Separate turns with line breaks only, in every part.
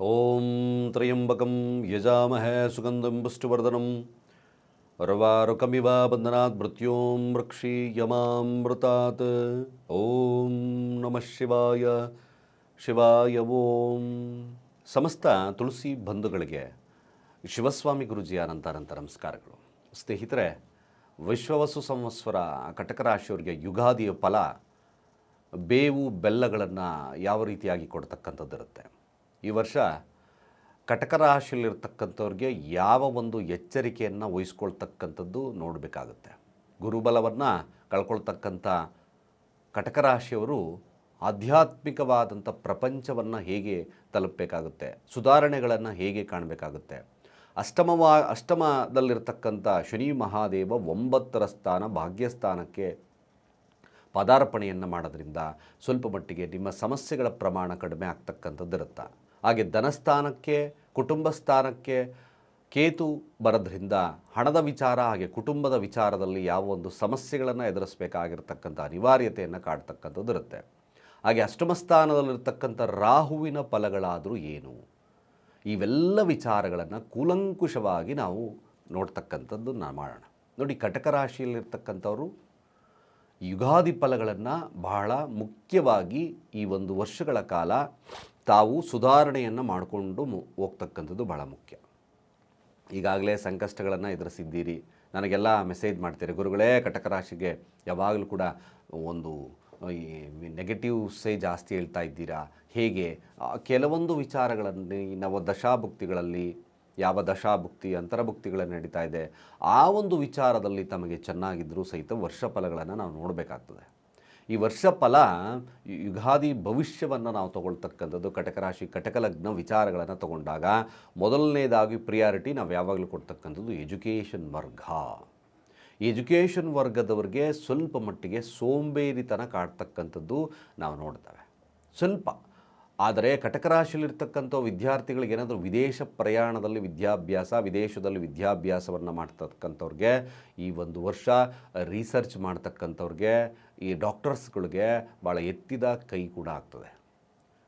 ಓಂ ತ್ರಯಂಬಕಂ ಯಜಾಮಹೇ ಸುಗಂಧಂ ಪುಷ್ಟಿವರ್ಧನಂ ರವಾರುಕಮಿವ ಬಂಧನಾತ್ ಮೃತ್ಯೋಂ ರಕ್ಷಿ ಯಮಾಮೃತಾತ್ ಓಂ ನಮಃ ಶಿವಾಯ ಶಿವಾಯ ಓಂ ಸಮಸ್ತ ತುಳಸಿ ಬಂಧುಗಳಿಗೆ ಶಿವಸ್ವಾಮಿ ಗುರುಜಿಯ ಅನಂತ ಅನಂತ ನಮಸ್ಕಾರಗಳು. ಸ್ನೇಹಿತರೆ, ವಿಶ್ವವಸು ಸಂವತ್ಸರ ಕಟಕ ರಾಶಿಯವರಿಗೆ ಯುಗಾದಿಯ ಫಲ ಬೇವು ಬೆಲ್ಲಗಳನ್ನು ಯಾವ ರೀತಿಯಾಗಿ ಕೊಡ್ತಕ್ಕಂಥದ್ದಿರುತ್ತೆ? ಈ ವರ್ಷ ಕಟಕ ರಾಶಿಯಲ್ಲಿರ್ತಕ್ಕಂಥವ್ರಿಗೆ ಯಾವ ಒಂದು ಎಚ್ಚರಿಕೆಯನ್ನು ವಹಿಸ್ಕೊಳ್ತಕ್ಕಂಥದ್ದು ನೋಡಬೇಕಾಗುತ್ತೆ. ಗುರುಬಲವನ್ನು ಕಳ್ಕೊಳ್ತಕ್ಕಂಥ ಕಟಕ ರಾಶಿಯವರು ಆಧ್ಯಾತ್ಮಿಕವಾದಂಥ ಪ್ರಪಂಚವನ್ನು ಹೇಗೆ ತಲುಪಬೇಕಾಗುತ್ತೆ, ಸುಧಾರಣೆಗಳನ್ನು ಹೇಗೆ ಕಾಣಬೇಕಾಗುತ್ತೆ. ಅಷ್ಟಮವಾ, ಅಷ್ಟಮದಲ್ಲಿರ್ತಕ್ಕಂಥ ಶನಿ ಮಹಾದೇವ ಒಂಬತ್ತರ ಸ್ಥಾನ ಭಾಗ್ಯಸ್ಥಾನಕ್ಕೆ ಪದಾರ್ಪಣೆಯನ್ನು ಮಾಡೋದ್ರಿಂದ ಸ್ವಲ್ಪ ಮಟ್ಟಿಗೆ ನಿಮ್ಮ ಸಮಸ್ಯೆಗಳ ಪ್ರಮಾಣ ಕಡಿಮೆ ಆಗ್ತಕ್ಕಂಥದ್ದು ಇರುತ್ತೆ ಹಾಗೆ ಧನಸ್ಥಾನಕ್ಕೆ ಕುಟುಂಬ ಸ್ಥಾನಕ್ಕೆ ಕೇತು ಬರೋದ್ರಿಂದ ಹಣದ ವಿಚಾರ ಹಾಗೆ ಕುಟುಂಬದ ವಿಚಾರದಲ್ಲಿ ಯಾವ ಒಂದು ಸಮಸ್ಯೆಗಳನ್ನು ಎದುರಿಸಬೇಕಾಗಿರ್ತಕ್ಕಂಥ ಅನಿವಾರ್ಯತೆಯನ್ನು ಕಾಡ್ತಕ್ಕಂಥದ್ದು ಇರುತ್ತೆ. ಹಾಗೆ ಅಷ್ಟಮ ಸ್ಥಾನದಲ್ಲಿರ್ತಕ್ಕಂಥ ರಾಹುವಿನ ಫಲಗಳಾದರೂ ಏನು? ಇವೆಲ್ಲ ವಿಚಾರಗಳನ್ನು ಕೂಲಂಕುಷವಾಗಿ ನಾವು ನೋಡ್ತಕ್ಕಂಥದ್ದು ನಾ ಮಾಡೋಣ. ನೋಡಿ, ಕಟಕ ರಾಶಿಯಲ್ಲಿರ್ತಕ್ಕಂಥವರು ಯುಗಾದಿ ಫಲಗಳನ್ನು ಬಹಳ ಮುಖ್ಯವಾಗಿ ಈ ಒಂದು ವರ್ಷಗಳ ಕಾಲ ತಾವು ಸುಧಾರಣೆಯನ್ನು ಮಾಡಿಕೊಂಡು ಹೋಗ್ತಕ್ಕಂಥದ್ದು ಬಹಳ ಮುಖ್ಯ. ಈಗಾಗಲೇ ಸಂಕಷ್ಟಗಳನ್ನು ಎದುರಿಸಿದ್ದೀರಿ. ನನಗೆಲ್ಲ ಮೆಸೇಜ್ ಮಾಡ್ತೀರಿ. ಗುರುಗಳೇ, ಕಟಕ ರಾಶಿಗೆ ಯಾವಾಗಲೂ ಕೂಡ ಒಂದು ಈ ನೆಗೆಟಿವ್ಸೇ ಜಾಸ್ತಿ ಹೇಳ್ತಾ ಇದ್ದೀರಾ? ಹೇಗೆ? ಕೆಲವೊಂದು ವಿಚಾರಗಳಲ್ಲಿ, ನಾವು ದಶಾಭುಕ್ತಿಗಳಲ್ಲಿ, ಯಾವ ದಶಾಭುಕ್ತಿ ಅಂತರಭುಕ್ತಿಗಳು ನಡೀತಾ ಇದೆ. ಆ ಒಂದು ವಿಚಾರದಲ್ಲಿ ತಮಗೆ ಚೆನ್ನಾಗಿದ್ದರೂ ಸಹಿತ ವರ್ಷ ಫಲಗಳನ್ನು ನಾವು ನೋಡಬೇಕಾಗ್ತದೆ. ಈ ವರ್ಷ ಫಲ ಯುಗಾದಿ ಭವಿಷ್ಯವನ್ನು ನಾವು ತಗೊಳ್ತಕ್ಕಂಥದ್ದು, ಕಟಕ ಲಗ್ನ ವಿಚಾರಗಳನ್ನು ತಗೊಂಡಾಗ ಮೊದಲನೇದಾಗಿ ಪ್ರಿಯಾರಿಟಿ ನಾವು ಯಾವಾಗಲೂ ಕೊಡ್ತಕ್ಕಂಥದ್ದು ಎಜುಕೇಷನ್ ವರ್ಗ. ಎಜುಕೇಷನ್ ವರ್ಗದವ್ರಿಗೆ ಸ್ವಲ್ಪ ಮಟ್ಟಿಗೆ ಸೋಂಬೇರಿತನ ಕಾಡ್ತಕ್ಕಂಥದ್ದು ನಾವು ನೋಡ್ತೇವೆ. ಸ್ವಲ್ಪ. ಆದರೆ ಕಟಕ ರಾಶಿಯಲ್ಲಿರ್ತಕ್ಕಂಥ ವಿದ್ಯಾರ್ಥಿಗಳಿಗೆ ಏನಾದರೂ ವಿದೇಶ ಪ್ರಯಾಣದಲ್ಲಿ ವಿದ್ಯಾಭ್ಯಾಸ, ವಿದೇಶದಲ್ಲಿ ವಿದ್ಯಾಭ್ಯಾಸವನ್ನು ಮಾಡ್ತಕ್ಕಂಥವ್ರಿಗೆ ಈ ಒಂದು ವರ್ಷ ರಿಸರ್ಚ್ ಮಾಡ್ತಕ್ಕಂಥವ್ರಿಗೆ, ಈ ಡಾಕ್ಟರ್ಸ್ಗಳಿಗೆ ಭಾಳ ಎತ್ತಿದ ಕೈ ಕೂಡ ಆಗ್ತದೆ.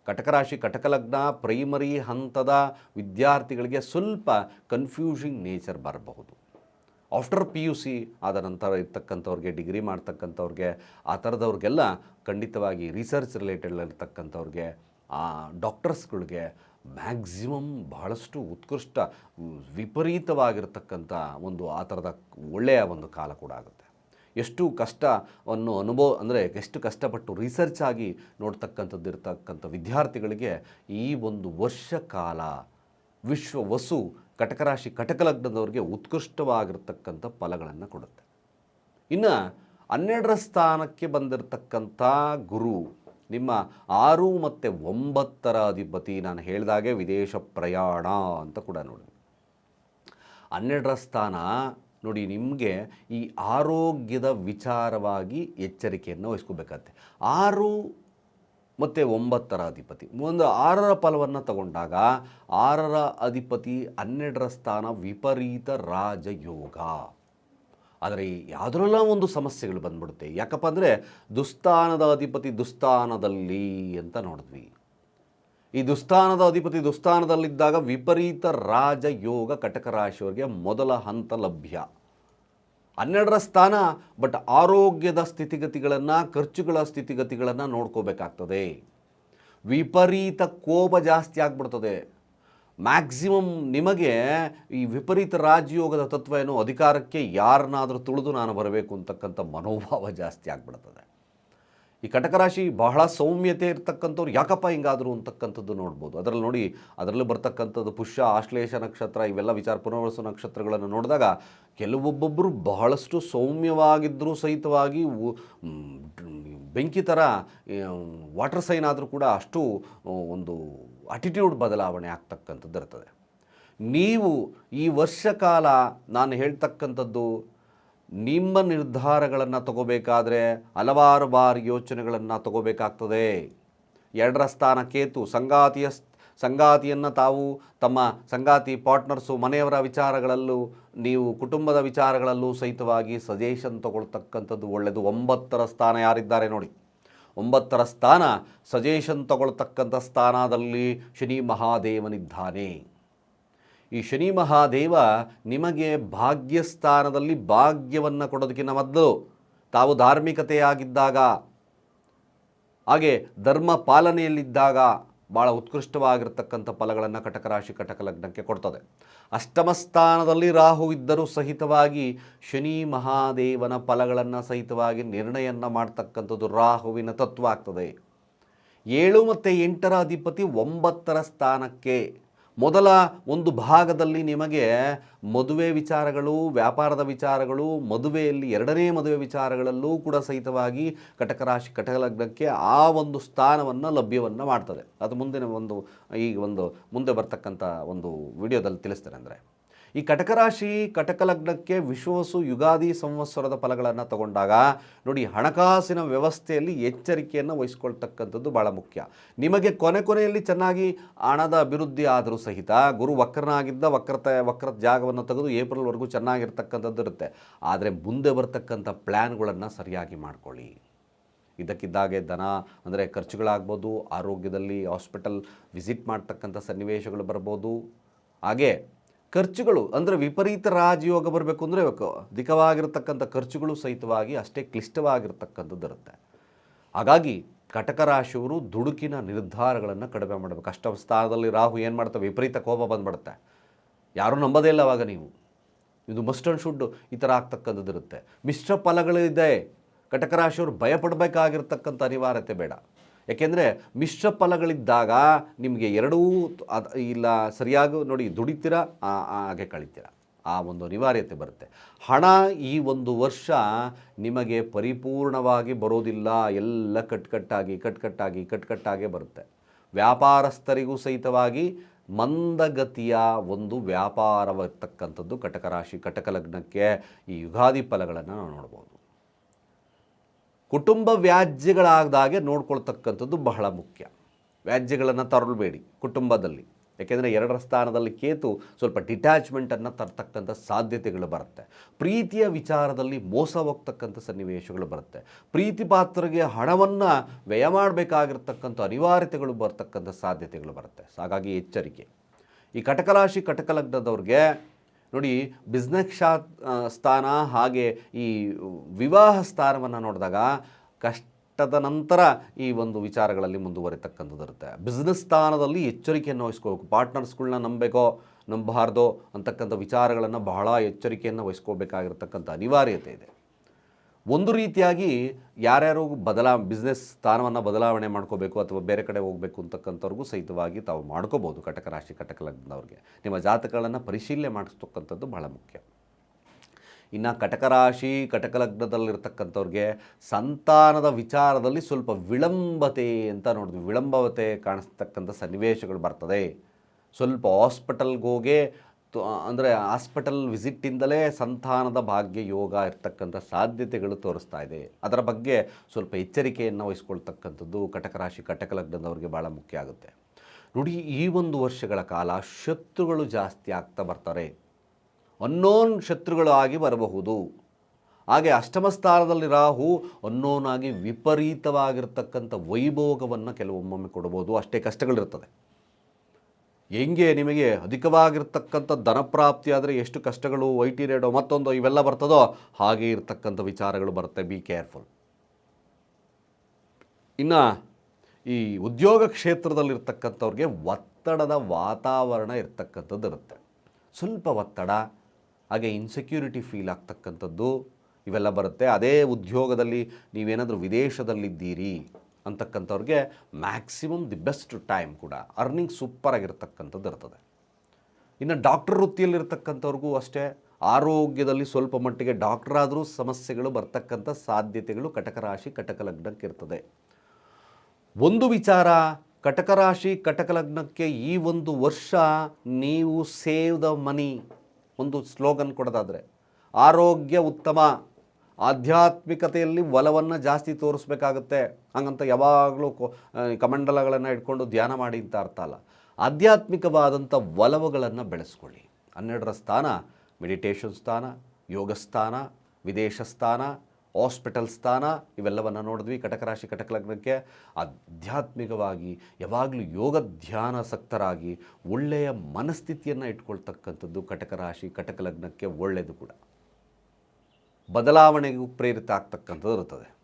ಕಟಕ ರಾಶಿ ಕಟಕ ಲಗ್ನ ಪ್ರೈಮರಿ ಹಂತದ ವಿದ್ಯಾರ್ಥಿಗಳಿಗೆ ಸ್ವಲ್ಪ ಕನ್ಫ್ಯೂಷಿಂಗ್ ನೇಚರ್ ಬರಬಹುದು. ಆಫ್ಟರ್ ಪಿ ಯು ಸಿ ಆದ ನಂತರ ಇರ್ತಕ್ಕಂಥವ್ರಿಗೆ ಡಿಗ್ರಿ ಮಾಡ್ತಕ್ಕಂಥವ್ರಿಗೆ, ಆ ಥರದವ್ರಿಗೆಲ್ಲ ಖಂಡಿತವಾಗಿ ರಿಸರ್ಚ್ ರಿಲೇಟೆಡ್ ಇರ್ತಕ್ಕಂಥವ್ರಿಗೆ ಆ ಡಾಕ್ಟರ್ಸ್ಗಳಿಗೆ ಮ್ಯಾಕ್ಸಿಮಮ್ ಬಹಳಷ್ಟು ಉತ್ಕೃಷ್ಟ, ವಿಪರೀತವಾಗಿರ್ತಕ್ಕಂಥ ಒಂದು ಆ ಥರದ ಒಳ್ಳೆಯ ಒಂದು ಕಾಲ ಕೂಡ ಆಗುತ್ತೆ. ಎಷ್ಟು ಕಷ್ಟವನ್ನು ಅನುಭವ, ಅಂದರೆ ಎಷ್ಟು ಕಷ್ಟಪಟ್ಟು ರಿಸರ್ಚ್ ಆಗಿ ನೋಡ್ತಕ್ಕಂಥದ್ದು ಇರ್ತಕ್ಕಂಥ ವಿದ್ಯಾರ್ಥಿಗಳಿಗೆ ಈ ಒಂದು ವರ್ಷ ಕಾಲ ವಿಶ್ವ ವಸು, ಕಟಕರಾಶಿ ಕಟಕ ಲಗ್ನದವರಿಗೆ ಉತ್ಕೃಷ್ಟವಾಗಿರ್ತಕ್ಕಂಥ ಫಲಗಳನ್ನು ಕೊಡುತ್ತೆ. ಇನ್ನು ಹನ್ನೆರಡರ ಸ್ಥಾನಕ್ಕೆ ಬಂದಿರತಕ್ಕಂಥ ಗುರು ನಿಮ್ಮ ಆರು ಮತ್ತು ಒಂಬತ್ತರ ಅಧಿಪತಿ ನಾನು ಹೇಳಿದಾಗೆ ವಿದೇಶ ಪ್ರಯಾಣ ಅಂತ ಕೂಡ ನೋಡಿ. ಹನ್ನೆರಡರ ಸ್ಥಾನ ನೋಡಿ ನಿಮಗೆ ಈ ಆರೋಗ್ಯದ ವಿಚಾರವಾಗಿ ಎಚ್ಚರಿಕೆಯನ್ನು ವಹಿಸ್ಕೋಬೇಕಾಗತ್ತೆ. ಆರು ಮತ್ತು ಒಂಬತ್ತರ ಅಧಿಪತಿ. ಒಂದು ಆರರ ಫಲವನ್ನು ತಗೊಂಡಾಗ ಆರರ ಅಧಿಪತಿ ಹನ್ನೆರಡರ ಸ್ಥಾನ ವಿಪರೀತ ರಾಜಯೋಗ. ಆದರೆ ಯಾವುದರಲ್ಲ ಒಂದು ಸಮಸ್ಯೆಗಳು ಬಂದ್ಬಿಡುತ್ತೆ. ಯಾಕಪ್ಪ ಅಂದರೆ ದುಸ್ಥಾನದ ಅಧಿಪತಿ ದುಸ್ಥಾನದಲ್ಲಿ ಅಂತ ನೋಡಿದ್ವಿ. ಈ ದುಸ್ಥಾನದ ಅಧಿಪತಿ ದುಸ್ಥಾನದಲ್ಲಿದ್ದಾಗ ವಿಪರೀತ ರಾಜಯೋಗ ಕಟಕ ರಾಶಿಯವರಿಗೆ ಮೊದಲ ಹಂತ ಲಭ್ಯ. ಹನ್ನೆರಡರ ಸ್ಥಾನ, ಬಟ್ ಆರೋಗ್ಯದ ಸ್ಥಿತಿಗತಿಗಳನ್ನು, ಖರ್ಚುಗಳ ಸ್ಥಿತಿಗತಿಗಳನ್ನು ನೋಡ್ಕೋಬೇಕಾಗ್ತದೆ. ವಿಪರೀತ ಕೋಪ ಜಾಸ್ತಿ ಆಗ್ಬಿಡ್ತದೆ. ಮ್ಯಾಕ್ಸಿಮಮ್ ನಿಮಗೆ ಈ ವಿಪರೀತ ರಾಜಯೋಗದ ತತ್ವ ಏನು ಅಧಿಕಾರಕ್ಕೆ ಯಾರನ್ನಾದರೂ ತುಳಿದು ನಾನು ಬರಬೇಕು ಅಂತಕ್ಕಂಥ ಮನೋಭಾವ ಜಾಸ್ತಿ ಆಗಿಬಿಡ್ತದೆ. ಈ ಕಟಕ ರಾಶಿ ಬಹಳ ಸೌಮ್ಯತೆ ಇರ್ತಕ್ಕಂಥವ್ರು ಯಾಕಪ್ಪ ಹಿಂಗಾದರು ಅಂತಕ್ಕಂಥದ್ದು ನೋಡ್ಬೋದು. ಅದರಲ್ಲಿ ನೋಡಿ, ಅದರಲ್ಲಿ ಬರ್ತಕ್ಕಂಥದ್ದು ಪುಷ್ಯ, ಆಶ್ಲೇಷ ನಕ್ಷತ್ರ, ಇವೆಲ್ಲ ವಿಚಾರ ಪುನರ್ವಸು ನಕ್ಷತ್ರಗಳನ್ನು ನೋಡಿದಾಗ ಕೆಲವೊಬ್ಬೊಬ್ಬರು ಬಹಳಷ್ಟು ಸೌಮ್ಯವಾಗಿದ್ದರೂ ಸಹಿತವಾಗಿ ಬೆಂಕಿ ಥರ ವಾಟರ್ ಸೈನ್ ಆದರೂ ಕೂಡ ಅಷ್ಟು, ಒಂದು ಅಟಿಟ್ಯೂಡ್ ಬದಲಾವಣೆ ಆಗ್ತಕ್ಕಂಥದ್ದು ಇರ್ತದೆ. ನೀವು ಈ ವರ್ಷ ಕಾಲ ನಾನು ಹೇಳ್ತಕ್ಕಂಥದ್ದು, ನಿಮ್ಮ ನಿರ್ಧಾರಗಳನ್ನು ತಗೋಬೇಕಾದ್ರೆ ಹಲವಾರು ಬಾರಿ ಯೋಚನೆಗಳನ್ನು ತಗೋಬೇಕಾಗ್ತದೆ. ಎರಡರ ಸ್ಥಾನ ಕೇತು, ಸಂಗಾತಿಯ ಸಂಗಾತಿಯನ್ನು ತಾವು ತಮ್ಮ ಸಂಗಾತಿ ಪಾರ್ಟ್ನರ್ಸು, ಮನೆಯವರ ವಿಚಾರಗಳಲ್ಲೂ, ನೀವು ಕುಟುಂಬದ ವಿಚಾರಗಳಲ್ಲೂ ಸಹಿತವಾಗಿ ಸಜೆಷನ್ ತಗೊಳ್ತಕ್ಕಂಥದ್ದು ಒಳ್ಳೆಯದು ಒಂಬತ್ತರ ಸ್ಥಾನ ಯಾರಿದ್ದಾರೆ ನೋಡಿ. ಒಂಬತ್ತರ ಸ್ಥಾನ ಸಜೆಷನ್ ತಗೊಳ್ತಕ್ಕಂಥ ಸ್ಥಾನದಲ್ಲಿ ಶನಿ ಮಹಾದೇವನಿದ್ದಾನೆ. ಈ ಶನಿ ಮಹಾದೇವ ನಿಮಗೆ ಭಾಗ್ಯಸ್ಥಾನದಲ್ಲಿ ಭಾಗ್ಯವನ್ನು ಕೊಡೋದಕ್ಕಿಂತ ಮೊದಲು ತಾವು ಧಾರ್ಮಿಕತೆಯಾಗಿದ್ದಾಗ, ಹಾಗೆ ಧರ್ಮ ಪಾಲನೆಯಲ್ಲಿದ್ದಾಗ ಭಾಳ ಉತ್ಕೃಷ್ಟವಾಗಿರ್ತಕ್ಕಂಥ ಫಲಗಳನ್ನು ಕಟಕ ರಾಶಿ ಕಟಕ ಲಗ್ನಕ್ಕೆ ಕೊಡ್ತದೆ. ಅಷ್ಟಮ ಸ್ಥಾನದಲ್ಲಿ ರಾಹು ಇದ್ದರೂ ಸಹಿತವಾಗಿ ಶನಿ ಮಹಾದೇವನ ಫಲಗಳನ್ನು ಸಹಿತವಾಗಿ ನಿರ್ಣಯವನ್ನು ಮಾಡ್ತಕ್ಕಂಥದ್ದು ರಾಹುವಿನ ತತ್ವ ಆಗ್ತದೆ. ಏಳು ಮತ್ತು ಎಂಟರ ಅಧಿಪತಿ ಒಂಬತ್ತರ ಸ್ಥಾನಕ್ಕೆ ಮೊದಲ ಒಂದು ಭಾಗದಲ್ಲಿ ನಿಮಗೆ ಮದುವೆ ವಿಚಾರಗಳು, ವ್ಯಾಪಾರದ ವಿಚಾರಗಳು, ಮದುವೆಯಲ್ಲಿ ಎರಡನೇ ಮದುವೆ ವಿಚಾರಗಳಲ್ಲೂ ಕೂಡ ಸಹಿತವಾಗಿ ಕಟಕ ರಾಶಿ, ಕಟಕ ಲಗ್ನಕ್ಕೆ ಆ ಒಂದು ಸ್ಥಾನವನ್ನು, ಲಭ್ಯವನ್ನು ಮಾಡ್ತದೆ. ಅದು ಮುಂದಿನ ಒಂದು, ಈ ಒಂದು ಮುಂದೆ ಬರ್ತಕ್ಕಂಥ ಒಂದು ವಿಡಿಯೋದಲ್ಲಿ ತಿಳಿಸ್ತೇನೆ ಅಂದರೆ. ಈ ಕಟಕ ರಾಶಿ, ಕಟಕ ಲಗ್ನಕ್ಕೆ ವಿಶ್ವವಸು ಯುಗಾದಿ ಸಂವತ್ಸರದ ಫಲಗಳನ್ನು ತಗೊಂಡಾಗ ನೋಡಿ ಹಣಕಾಸಿನ ವ್ಯವಸ್ಥೆಯಲ್ಲಿ ಎಚ್ಚರಿಕೆಯನ್ನು ವಹಿಸ್ಕೊಳ್ತಕ್ಕಂಥದ್ದು ಭಾಳ ಮುಖ್ಯ. ನಿಮಗೆ ಕೊನೆ ಕೊನೆಯಲ್ಲಿ ಚೆನ್ನಾಗಿ ಹಣದ ಅಭಿವೃದ್ಧಿ ಆದರೂ ಸಹಿತ ಗುರು ವಕ್ರನಾಗಿದ್ದ ವಕ್ರತೆ, ವಕ್ರ ಜಾಗವನ್ನು ತೆಗೆದು ಏಪ್ರಿಲ್ವರೆಗೂ ಚೆನ್ನಾಗಿರ್ತಕ್ಕಂಥದ್ದು ಇರುತ್ತೆ. ಆದರೆ ಮುಂದೆ ಬರ್ತಕ್ಕಂಥ ಪ್ಲ್ಯಾನ್ಗಳನ್ನು ಸರಿಯಾಗಿ ಮಾಡಿಕೊಳ್ಳಿ. ಇದಕ್ಕಿದ್ದಾಗೆ ದನ ಅಂದರೆ ಖರ್ಚುಗಳಾಗ್ಬೋದು, ಆರೋಗ್ಯದಲ್ಲಿ ಹಾಸ್ಪಿಟಲ್ ವಿಸಿಟ್ ಮಾಡ್ತಕ್ಕಂಥ ಸನ್ನಿವೇಶಗಳು ಬರ್ಬೋದು. ಹಾಗೆ ಖರ್ಚುಗಳು, ಅಂದರೆ ವಿಪರೀತ ರಾಜಯೋಗ ಬರಬೇಕು ಅಂದರೆ ಅಧಿಕವಾಗಿರ್ತಕ್ಕಂಥ ಖರ್ಚುಗಳು ಸಹಿತವಾಗಿ ಅಷ್ಟೇ ಕ್ಲಿಷ್ಟವಾಗಿರ್ತಕ್ಕಂಥದ್ದು ಇರುತ್ತೆ. ಹಾಗಾಗಿ ಕಟಕ ರಾಶಿಯವರು ದುಡುಕಿನ ನಿರ್ಧಾರಗಳನ್ನು ಕಡಿಮೆ ಮಾಡಬೇಕು. ಅಷ್ಟ ಸ್ಥಾನದಲ್ಲಿ ರಾಹು ಏನು ಮಾಡ್ತವೆ ವಿಪರೀತ ಕೋಪ ಬಂದ್ಬಿಡುತ್ತೆ. ಯಾರೂ ನಂಬೋದೇ ಇಲ್ಲ ಅವಾಗ ನೀವು. ಇದು ಮಸ್ಟ್ ಆ್ಯಂಡ್ ಶುಡ್ ಈ ಥರ ಆಗ್ತಕ್ಕಂಥದ್ದು ಇರುತ್ತೆ. ಮಿಶ್ರ ಫಲಗಳಿದೆ. ಕಟಕ ರಾಶಿಯವರು ಭಯಪಡಬೇಕಾಗಿರ್ತಕ್ಕಂಥ ಅನಿವಾರ್ಯತೆ ಬೇಡ. ಯಾಕೆಂದರೆ ಮಿಶ್ರ ಫಲಗಳಿದ್ದಾಗ ನಿಮಗೆ ಎರಡೂ ಇಲ್ಲ ಸರಿಯಾಗಿ ನೋಡಿ ದುಡಿತೀರ ಹಾಗೆ ಕಳಿತೀರಾ. ಆ ಒಂದು ಅನಿವಾರ್ಯತೆ ಬರುತ್ತೆ. ಹಣ ಈ ಒಂದು ವರ್ಷ ನಿಮಗೆ ಪರಿಪೂರ್ಣವಾಗಿ ಬರೋದಿಲ್ಲ. ಎಲ್ಲ ಕಟ್ಕಟ್ಟಾಗಿ ಕಟ್ಕಟ್ಟಾಗಿ, ಕಟ್ಕಟ್ಟಾಗೆ ಬರುತ್ತೆ. ವ್ಯಾಪಾರಸ್ಥರಿಗೂ ಸಹಿತವಾಗಿ ಮಂದಗತಿಯ ಒಂದು ವ್ಯಾಪಾರವಿರ್ತಕ್ಕಂಥದ್ದು ಕಟಕ ರಾಶಿ ಕಟಕ ಲಗ್ನಕ್ಕೆ ಈ ಯುಗಾದಿ ಫಲಗಳನ್ನು ನಾವು ನೋಡ್ಬೋದು. ಕುಟುಂಬ ವ್ಯಾಜ್ಯಗಳಾಗದಾಗೆ ನೋಡ್ಕೊಳ್ತಕ್ಕಂಥದ್ದು ಬಹಳ ಮುಖ್ಯ. ವ್ಯಾಜ್ಯಗಳನ್ನು ತರಲ್ಬೇಡಿ ಕುಟುಂಬದಲ್ಲಿ. ಯಾಕೆಂದರೆ ಎರಡರ ಸ್ಥಾನದಲ್ಲಿ ಕೇತು ಸ್ವಲ್ಪ ಡಿಟ್ಯಾಚ್ಮೆಂಟನ್ನು ತರ್ತಕ್ಕಂಥ ಸಾಧ್ಯತೆಗಳು ಬರುತ್ತೆ. ಪ್ರೀತಿಯ ವಿಚಾರದಲ್ಲಿ ಮೋಸ ಹೋಗ್ತಕ್ಕಂಥ ಸನ್ನಿವೇಶಗಳು ಬರುತ್ತೆ. ಪ್ರೀತಿ ಪಾತ್ರರಿಗೆ ಹಣವನ್ನು ವ್ಯಯ ಮಾಡಬೇಕಾಗಿರ್ತಕ್ಕಂಥ ಅನಿವಾರ್ಯತೆಗಳು ಬರ್ತಕ್ಕಂಥ ಸಾಧ್ಯತೆಗಳು ಬರುತ್ತೆ. ಹಾಗಾಗಿ ಎಚ್ಚರಿಕೆ. ಈ ಕಟಕರಾಶಿ ಕಟಕ ಲಗ್ನದವ್ರಿಗೆ ನೋಡಿ ಬಿಸ್ನೆಸ್ ಶಾ ಸ್ಥಾನ ಹಾಗೆ ಈ ವಿವಾಹ ಸ್ಥಾನವನ್ನು ನೋಡಿದಾಗ ಕಷ್ಟದ ನಂತರ ಈ ಒಂದು ವಿಚಾರಗಳಲ್ಲಿ ಮುಂದುವರಿತಕ್ಕಂಥದ್ದು ಇರುತ್ತೆ ಬಿಸ್ನೆಸ್ ಸ್ಥಾನದಲ್ಲಿ ಎಚ್ಚರಿಕೆಯನ್ನು ವಹಿಸ್ಕೋಬೇಕು ಪಾರ್ಟ್ನರ್ಸ್ಗಳನ್ನ ನಂಬಬೇಕೋ, ನಂಬಬಾರ್ದೋ ಅಂತಕ್ಕಂಥ ವಿಚಾರಗಳನ್ನು ಬಹಳ ಎಚ್ಚರಿಕೆಯನ್ನು ವಹಿಸ್ಕೋಬೇಕಾಗಿರ್ತಕ್ಕಂಥ ಅನಿವಾರ್ಯತೆ ಇದೆ. ಒಂದು ರೀತಿಯಾಗಿ ಯಾರ್ಯಾರು ಬದಲಾ ಬಿಸ್ನೆಸ್ ಸ್ಥಾನವನ್ನು ಬದಲಾವಣೆ ಮಾಡ್ಕೋಬೇಕು ಅಥವಾ ಬೇರೆ ಕಡೆ ಹೋಗಬೇಕು ಅಂತಕ್ಕಂಥವ್ರಿಗೂ ಸಹಿತವಾಗಿ ತಾವು ಮಾಡ್ಕೋಬೋದು ಕಟಕ ರಾಶಿ ಕಟಕ ಲಗ್ನದವ್ರಿಗೆ. ನಿಮ್ಮ ಜಾತಕಗಳನ್ನು ಪರಿಶೀಲನೆ ಮಾಡಿಸ್ತಕ್ಕಂಥದ್ದು ಬಹಳ ಮುಖ್ಯ. ಇನ್ನು ಕಟಕ ರಾಶಿ, ಕಟಕ ಲಗ್ನದಲ್ಲಿರ್ತಕ್ಕಂಥವ್ರಿಗೆ ಸಂತಾನದ ವಿಚಾರದಲ್ಲಿ ಸ್ವಲ್ಪ ವಿಳಂಬತೆ ಅಂತ ನೋಡಿದ್ವಿ. ವಿಳಂಬತೆ ಕಾಣಿಸ್ತಕ್ಕಂಥ ಸನ್ನಿವೇಶಗಳು ಬರ್ತದೆ. ಸ್ವಲ್ಪ ಹಾಸ್ಪಿಟಲ್ಗೆ ಹೋಗಿ ಅಂದರೆ ಹಾಸ್ಪಿಟಲ್ ವಿಸಿಟ್ಟಿಂದಲೇ ಸಂತಾನದ ಭಾಗ್ಯ ಯೋಗ ಇರ್ತಕ್ಕಂಥ ಸಾಧ್ಯತೆಗಳು ತೋರಿಸ್ತಾ ಇದೆ. ಅದರ ಬಗ್ಗೆ ಸ್ವಲ್ಪ ಎಚ್ಚರಿಕೆಯನ್ನು ವಹಿಸ್ಕೊಳ್ತಕ್ಕಂಥದ್ದು ಕಟಕ ರಾಶಿ ಕಟಕ ಲಗ್ನದವ್ರಿಗೆ ಭಾಳ ಮುಖ್ಯ ಆಗುತ್ತೆ. ನೋಡಿ, ಈ ಒಂದು ವರ್ಷಗಳ ಕಾಲ ಶತ್ರುಗಳು ಜಾಸ್ತಿ ಆಗ್ತಾ ಬರ್ತಾರೆ. ಅನ್ನೋನ್ ಶತ್ರುಗಳು ಆಗಿ ಬರಬಹುದು. ಹಾಗೆ ಅಷ್ಟಮ ಸ್ಥಾನದಲ್ಲಿ ರಾಹು ಅನ್ನೋನಾಗಿ ವಿಪರೀತವಾಗಿರ್ತಕ್ಕಂಥ ವೈಭೋಗವನ್ನು ಕೆಲವೊಮ್ಮೊಮ್ಮೆ ಕೊಡ್ಬೋದು. ಅಷ್ಟೇ ಕಷ್ಟಗಳಿರ್ತದೆ. ಹೆಂಗೆ ನಿಮಗೆ ಅಧಿಕವಾಗಿರ್ತಕ್ಕಂಥ ಧನಪ್ರಾಪ್ತಿ ಆದರೆ ಎಷ್ಟು ಕಷ್ಟಗಳು ವೈ ಟಿ ರೇಡೋ ಮತ್ತೊಂದು ಇವೆಲ್ಲ ಬರ್ತದೋ ಹಾಗೆ ಇರ್ತಕ್ಕಂಥ ವಿಚಾರಗಳು ಬರುತ್ತೆ. ಬಿ ಕೇರ್ಫುಲ್ ಇನ್ನು ಈ ಉದ್ಯೋಗ ಕ್ಷೇತ್ರದಲ್ಲಿರ್ತಕ್ಕಂಥವ್ರಿಗೆ ಒತ್ತಡದ ವಾತಾವರಣ ಇರ್ತಕ್ಕಂಥದ್ದು ಇರುತ್ತೆ. ಸ್ವಲ್ಪ ಒತ್ತಡ, ಹಾಗೆ ಇನ್ಸೆಕ್ಯೂರಿಟಿ ಫೀಲ್ ಆಗ್ತಕ್ಕಂಥದ್ದು ಇವೆಲ್ಲ ಬರುತ್ತೆ. ಅದೇ ಉದ್ಯೋಗದಲ್ಲಿ ನೀವೇನಾದರೂ ವಿದೇಶದಲ್ಲಿದ್ದೀರಿ ಅಂತಕ್ಕಂಥವ್ರಿಗೆ ಮ್ಯಾಕ್ಸಿಮಮ್ ದಿ ಬೆಸ್ಟ್ ಟೈಮ್ ಕೂಡ ಅರ್ನಿಂಗ್ ಸೂಪರಾಗಿರ್ತಕ್ಕಂಥದ್ದು ಇರ್ತದೆ. ಇನ್ನು ಡಾಕ್ಟರ್ ವೃತ್ತಿಯಲ್ಲಿರ್ತಕ್ಕಂಥವ್ರಿಗೂ ಅಷ್ಟೇ, ಆರೋಗ್ಯದಲ್ಲಿ ಸ್ವಲ್ಪ ಮಟ್ಟಿಗೆ ಡಾಕ್ಟರ್ ಆದರೂ ಸಮಸ್ಯೆಗಳು ಬರ್ತಕ್ಕಂಥ ಸಾಧ್ಯತೆಗಳು ಕಟಕ ರಾಶಿ ಕಟಕ ಲಗ್ನಕ್ಕೆ ಇರ್ತದೆ. ಒಂದು ವಿಚಾರ ಕಟಕ ರಾಶಿ ಕಟಕ ಲಗ್ನಕ್ಕೆ ಈ ಒಂದು ವರ್ಷ ನೀವು ಸೇವ್ ದ ಮನಿ ಒಂದು ಸ್ಲೋಗನ್ ಕೊಡೋದಾದರೆ, ಆರೋಗ್ಯ ಉತ್ತಮ. ಆಧ್ಯಾತ್ಮಿಕತೆಯಲ್ಲಿ ಒಲವನ್ನು ಜಾಸ್ತಿ ತೋರಿಸ್ಬೇಕಾಗುತ್ತೆ. ಹಂಗಂತ ಯಾವಾಗಲೂ ಕಮಂಡಲಗಳನ್ನು ಇಟ್ಕೊಂಡು ಧ್ಯಾನ ಮಾಡಿ ಅಂತ ಅರ್ಥ ಅಲ್ಲ. ಆಧ್ಯಾತ್ಮಿಕವಾದಂಥ ಒಲವುಗಳನ್ನು ಬೆಳೆಸ್ಕೊಳ್ಳಿ. ಹನ್ನೆರಡರ ಸ್ಥಾನ ಮೆಡಿಟೇಷನ್ ಸ್ಥಾನ, ಯೋಗ ಸ್ಥಾನ, ವಿದೇಶ ಸ್ಥಾನ ಹಾಸ್ಪಿಟಲ್ ಸ್ಥಾನ, ಇವೆಲ್ಲವನ್ನು ನೋಡಿದ್ವಿ. ಕಟಕ ರಾಶಿ ಕಟಕ ಲಗ್ನಕ್ಕೆ ಆಧ್ಯಾತ್ಮಿಕವಾಗಿ ಯಾವಾಗಲೂ ಯೋಗ ಧ್ಯಾನ ಸಕ್ತರಾಗಿ ಒಳ್ಳೆಯ ಮನಸ್ಥಿತಿಯನ್ನು ಇಟ್ಕೊಳ್ತಕ್ಕಂಥದ್ದು ಕಟಕ ರಾಶಿ ಕಟಕ ಲಗ್ನಕ್ಕೆ ಒಳ್ಳೆಯದು ಕೂಡ. ಬದಲಾವಣೆಗೂ ಪ್ರೇರಿತ ಆಗ್ತಕ್ಕಂಥದ್ದು ಇರುತ್ತದೆ.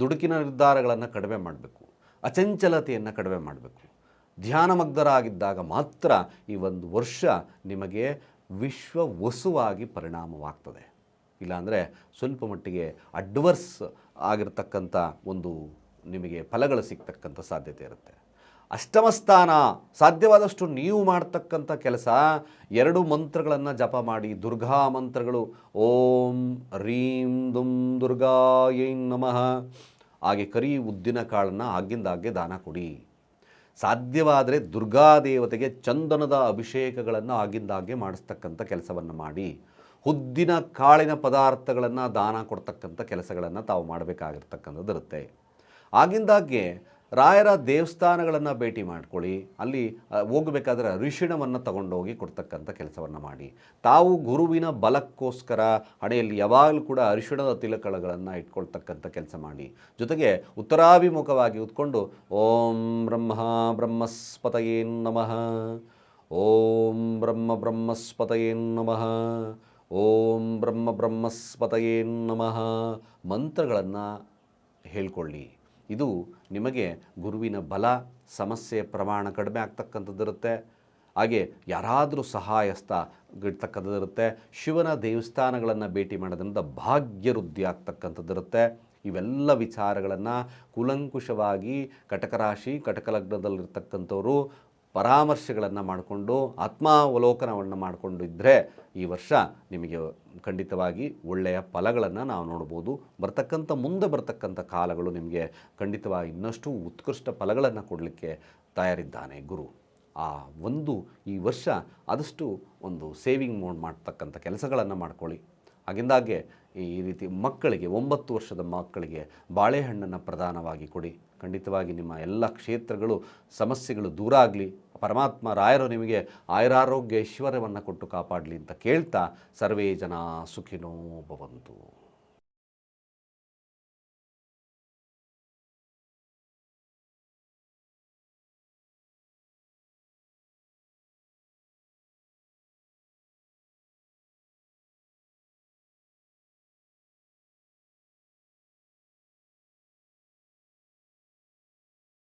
ದುಡುಕಿನ ನಿರ್ಧಾರಗಳನ್ನು ಕಡಿಮೆ ಮಾಡಬೇಕು. ಅಚಂಚಲತೆಯನ್ನು ಕಡಿಮೆ ಮಾಡಬೇಕು. ಧ್ಯಾನಮಗ್ಧರಾಗಿದ್ದಾಗ ಮಾತ್ರ ಈ ಒಂದು ವರ್ಷ ನಿಮಗೆ ವಿಶ್ವ ವಸುವಾಗಿ ಪರಿಣಾಮವಾಗ್ತದೆ. ಇಲ್ಲಾಂದರೆ ಸ್ವಲ್ಪ ಮಟ್ಟಿಗೆ ಅಡ್ವರ್ಸ್ ಆಗಿರ್ತಕ್ಕಂಥ ಒಂದು ನಿಮಗೆ ಫಲಗಳು ಸಿಗ್ತಕ್ಕಂಥ ಸಾಧ್ಯತೆ ಇರುತ್ತೆ. ಅಷ್ಟಮ ಸ್ಥಾನ ಸಾಧ್ಯವಾದಷ್ಟು ನೀವು ಮಾಡ್ತಕ್ಕಂಥ ಕೆಲಸ, ಎರಡು ಮಂತ್ರಗಳನ್ನು ಜಪ ಮಾಡಿ, ದುರ್ಗಾ ಮಂತ್ರಗಳು, ಓಂ ರೀಂ ದುಂ ದುರ್ಗಾಯೈ ನಮಃ, ಹಾಗೆ ಕರಿ ಉದ್ದಿನ ಕಾಳನ್ನು ಆಗಿಂದಾಗ್ಗೆ ದಾನ ಕೊಡಿ. ಸಾಧ್ಯವಾದರೆ ದುರ್ಗಾದೇವತೆಗೆ ಚಂದನದ ಅಭಿಷೇಕಗಳನ್ನು ಆಗಿಂದಾಗ್ಗೆ ಮಾಡಿಸ್ತಕ್ಕಂಥ ಕೆಲಸವನ್ನು ಮಾಡಿ, ಉದ್ದಿನ ಕಾಳಿನ ಪದಾರ್ಥಗಳನ್ನು ದಾನ ಕೊಡ್ತಕ್ಕಂಥ ಕೆಲಸಗಳನ್ನು ತಾವು ಮಾಡಬೇಕಾಗಿರ್ತಕ್ಕಂಥದ್ದು ಇರುತ್ತೆ ಆಗಿಂದಾಗ್ಗೆ ರಾಯರ ದೇವಸ್ಥಾನಗಳನ್ನು ಭೇಟಿ ಮಾಡ್ಕೊಳ್ಳಿ. ಅಲ್ಲಿ ಹೋಗಬೇಕಾದ್ರೆ ಅರಿಶಿಣವನ್ನು ತಗೊಂಡೋಗಿ ಕೊಡ್ತಕ್ಕಂಥ ಕೆಲಸವನ್ನು ಮಾಡಿ. ತಾವು ಗುರುವಿನ ಬಲಕ್ಕೋಸ್ಕರ ಹಣೆಯಲ್ಲಿ ಯಾವಾಗಲೂ ಕೂಡ ಅರಿಶಿಣದ ತಿಲಕಗಳನ್ನು ಇಟ್ಕೊಳ್ತಕ್ಕಂಥ ಕೆಲಸ ಮಾಡಿ. ಜೊತೆಗೆ ಉತ್ತರಾಭಿಮುಖವಾಗಿ ಉತ್ಕೊಂಡು, ಓಂ ಬ್ರಹ್ಮ ಬ್ರಹ್ಮಸ್ಪತಯೇ ನಮಃ. ಓಂ ಬ್ರಹ್ಮ ಬ್ರಹ್ಮಸ್ಪತಯೇ ನಮಃ. ಓಂ ಬ್ರಹ್ಮ ಬ್ರಹ್ಮಸ್ಪತಯೇ ನಮಃ. ಮಂತ್ರಗಳನ್ನು ಹೇಳ್ಕೊಳ್ಳಿ. ಇದು ನಿಮಗೆ ಗುರುವಿನ ಬಲ, ಸಮಸ್ಯೆ ಪ್ರಮಾಣ ಕಡಿಮೆ ಆಗ್ತಕ್ಕಂಥದ್ದಿರುತ್ತೆ. ಹಾಗೆ ಯಾರಾದರೂ ಸಹಾಯಸ್ಥ ಇರ್ತಕ್ಕಂಥದ್ದಿರುತ್ತೆ. ಶಿವನ ದೇವಸ್ಥಾನಗಳನ್ನು ಭೇಟಿ ಮಾಡೋದ್ರಿಂದ ಭಾಗ್ಯವೃದ್ಧಿ ಆಗ್ತಕ್ಕಂಥದ್ದಿರುತ್ತೆ. ಇವೆಲ್ಲ ವಿಚಾರಗಳನ್ನು ಕುಲಂಕುಷವಾಗಿ ಕಟಕ ರಾಶಿ ಕಟಕ ಲಗ್ನದಲ್ಲಿರ್ತಕ್ಕಂಥವರು ಪರಾಮರ್ಶೆಗಳನ್ನು ಮಾಡಿಕೊಂಡು, ಆತ್ಮಾವಲೋಕನವನ್ನು ಮಾಡಿಕೊಂಡಿದ್ದರೆ ಈ ವರ್ಷ ನಿಮಗೆ ಖಂಡಿತವಾಗಿ ಒಳ್ಳೆಯ ಫಲಗಳನ್ನು ನಾವು ನೋಡ್ಬೋದು ಬರ್ತಕ್ಕಂಥ ಮುಂದೆ ಬರ್ತಕ್ಕಂಥ ಕಾಲಗಳು ನಿಮಗೆ ಖಂಡಿತವಾಗಿ ಇನ್ನಷ್ಟು ಉತ್ಕೃಷ್ಟ ಫಲಗಳನ್ನು ಕೊಡಲಿಕ್ಕೆ ತಯಾರಿದ್ದಾನೆ ಗುರು. ಆ ಒಂದು ಈ ವರ್ಷ ಆದಷ್ಟು ಒಂದು ಸೇವಿಂಗ್ ಮೋಡ್ ಮಾಡ್ತಕ್ಕಂಥ ಕೆಲಸಗಳನ್ನು ಮಾಡ್ಕೊಳ್ಳಿ. ಆಗಿಂದಾಗೆ ಈ ರೀತಿ ಮಕ್ಕಳಿಗೆ, ಒಂಬತ್ತು ವರ್ಷದ ಮಕ್ಕಳಿಗೆ ಬಾಳೆಹಣ್ಣನ್ನು ಪ್ರಧಾನವಾಗಿ ಕೊಡಿ. ಖಂಡಿತವಾಗಿ ನಿಮ್ಮ ಎಲ್ಲ ಕ್ಷೇತ್ರಗಳು, ಸಮಸ್ಯೆಗಳು ದೂರ ಆಗಲಿ, ಪರಮಾತ್ಮ ರಾಯರು ನಿಮಗೆ ಆಯುರಾರೋಗ್ಯ ಐಶ್ವರ್ಯವನ್ನು ಕೊಟ್ಟು ಕಾಪಾಡಲಿ ಅಂತ ಕೇಳ್ತಾ ಸರ್ವೇ ಜನ ಸುಖಿನೋ ಭವಂತು.